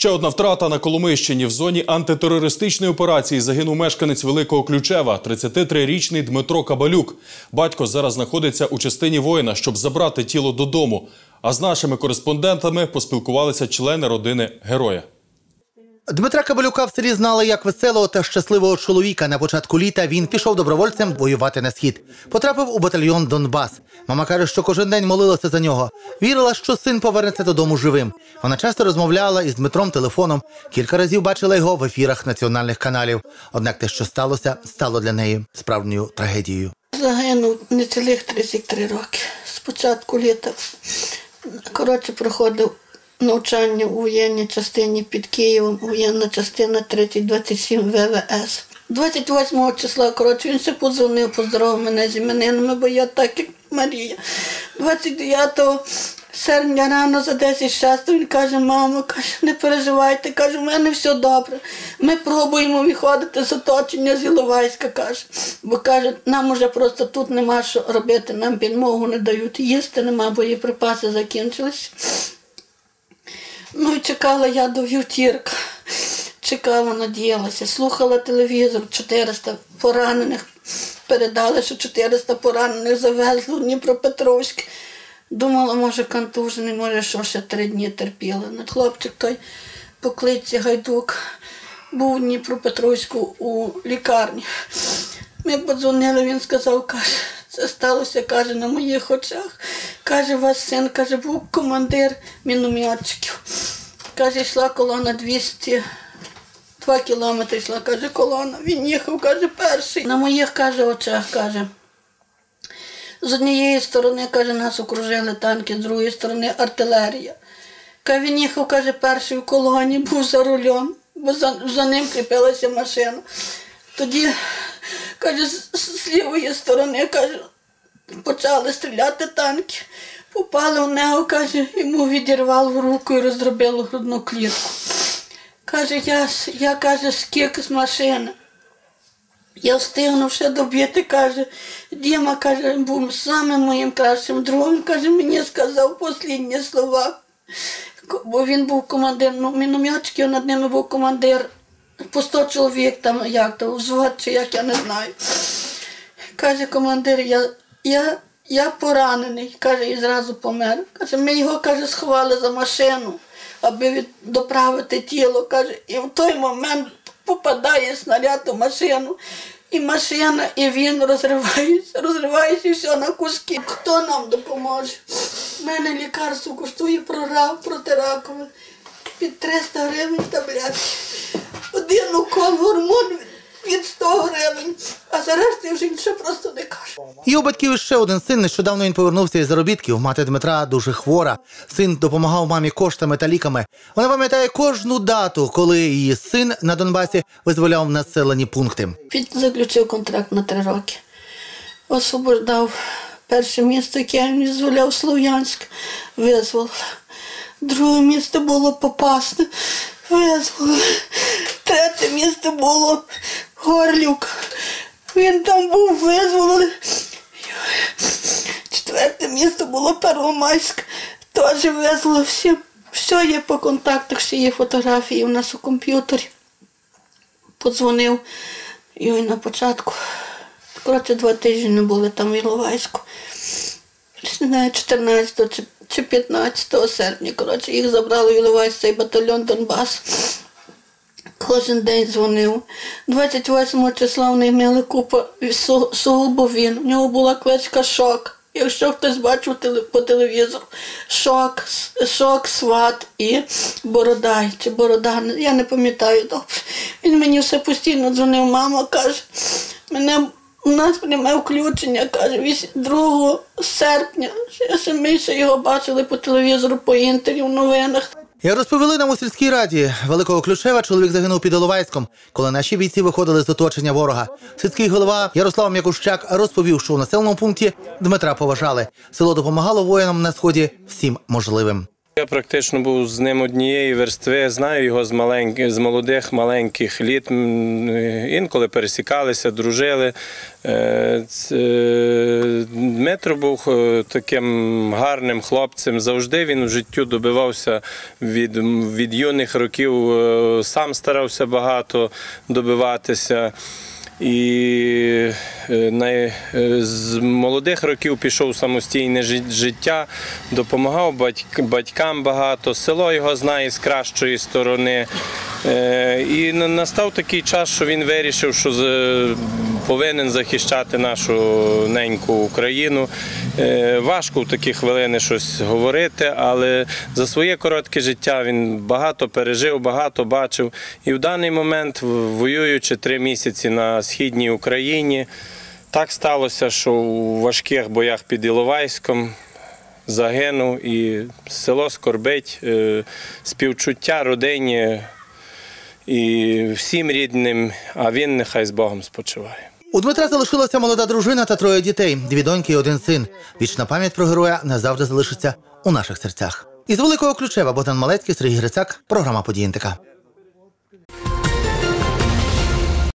Ще одна втрата на Коломийщині в зоні антитерористичної операції загинув мешканець Великого Ключева, 33-річний Дмитро Кабалюк. Батько зараз знаходиться у частині воїна, щоб забрати тіло додому. А з нашими кореспондентами поспілкувалися члени родини героя. Дмитра Кабелюка в селі знали як веселого та щасливого чоловіка. На початку літа він пішов добровольцем воювати на схід. Потрапив у батальйон Донбас. Мама каже, що кожен день молилася за нього. Вірила, що син повернеться додому живим. Вона часто розмовляла із Дмитром телефоном. Кілька разів бачила його в ефірах національних каналів. Однак те, що сталося, стало для неї справжньою трагедією. Загинув не цілих 33 роки. Спочатку літа. Коротше, проходив навчання у воєнній частині під Києвом, воєнна частина 3027 ВВС. 28 числа, коротше, він ще подзвонив, поздоровив мене з іменинами, бо я так як Марія. 29 серпня рано за 10 часу він каже, мамо, каже, не переживайте, каже, в мене все добре. Ми пробуємо виходити з оточення з Іловайська, каже. Бо каже, нам уже просто тут нема що робити, нам підмогу не дають, їсти нема, боєприпаси закінчились. Ну чекала я до вівтірка. Чекала, надіялася, слухала телевізор, 400 поранених. Передали, що 400 поранених завезли в Дніпропетровськ. Думала, може, контужений, може, що ще три дні терпіла. Над хлопчик той по кличці Гайдук був у Дніпропетровську у лікарні. Ми подзвонили, він сказав, каже, це сталося, каже, на моїх очах. Каже, вас син, каже, був командир мінометчиків. Каже, йшла колона 200, два кілометри йшла, каже, колона. Він їхав, каже, перший. На моїх, каже, очах, каже. З однієї сторони, каже, нас окружили танки, з другої сторони артилерія. Каже, він їхав, каже, перший в колоні, був за рулем, бо за, за ним кріпилася машина. Тоді, каже, з, з лівої сторони, каже, почали стріляти танки. Попали в нього, каже, йому відірвало руку і розробило грудну клітку. Каже, я, я каже, скік з машини. Я встигнув ще добити, каже, Діма, каже, був самим моїм кращим другом, каже, мені сказав останні слова. Бо він був командир, ну, мінометчиків, над ними був командир по 100 чоловік, там як то, взвод чи як, я не знаю. Каже командир, я, я, я поранений, каже, і зразу помер. Каже, ми його каже, сховали за машину, аби від, доправити тіло. Каже, і в той момент попадає снаряд у машину. І машина, і він розривається, розривається все на куски. Хто нам допоможе? У мене лікарство коштує прорав протиракове під 300 гривень таблетки. Один гормон від 100 гривень, а за решти вже нічого просто не кажу. Є у батьків ще один син. Нещодавно він повернувся із заробітків. Мати Дмитра дуже хвора. Син допомагав мамі коштами та ліками. Вона пам'ятає кожну дату, коли її син на Донбасі визволяв населені пункти. Він заключив контракт на три роки. Освобождав перше місто, яке я мені дозволяв Слов'янськ, визволив. Друге місто було Попасне, визволив. Третє місто було Горлюк. Він там був визволений. Четверте місто було Первомайськ, теж визволив всім. Все є по контактах, всі є фотографії у нас у комп'ютері подзвонив і на початку. Коротше, два тижні не були там в Іловайську. Не знаю, 14 чи, чи 15 серпня. Коротше, їх забрали в Іловайськ, цей батальйон Донбас. Кожен день дзвонив. 28 числа вони мали купу су- сугубо він. У нього була кличка шок. Якщо хтось бачив по телевізору, шок, шок, сват і бородай чи борода, я не пам'ятаю добре. Він мені все постійно дзвонив, мама каже, мене у нас пряме включення, каже, вісь- 2 серпня. Ми ще його бачили по телевізору, по інтері, в новинах. Як розповіли нам у сільській раді Великого Ключева, чоловік загинув під Іловайськом, коли наші бійці виходили з оточення ворога. Сільський голова Ярослав Мякущак розповів, що у населеному пункті Дмитра поважали. Село допомагало воїнам на сході всім можливим. Я практично був з ним однієї верстви, знаю його з маленьких, з молодих маленьких літ. Інколи пересікалися, дружили. Е, е, Дмитро був е, таким гарним хлопцем. Завжди він в життю добивався від, від юних років, е, сам старався багато добиватися. І е, е, з молодих років пішов в самостійне жит- життя, допомагав батьк- батькам багато, село його знає з кращої сторони. Е, І настав такий час, що він вирішив, що повинен захищати нашу неньку Україну. Е, Важко в такі хвилини щось говорити, але за своє коротке життя він багато пережив, багато бачив. І в даний момент, воюючи три місяці на східній Україні, так сталося, що у важких боях під Іловайськом загинув і село скорбить, е, співчуття родині і всім рідним, а він нехай з Богом спочиває. У Дмитра залишилася молода дружина та троє дітей, дві доньки і один син. Вічна пам'ять про героя назавжди залишиться у наших серцях. Із великого ключева Богдан Малецький, Сергій Грицак, програма «Події НТК».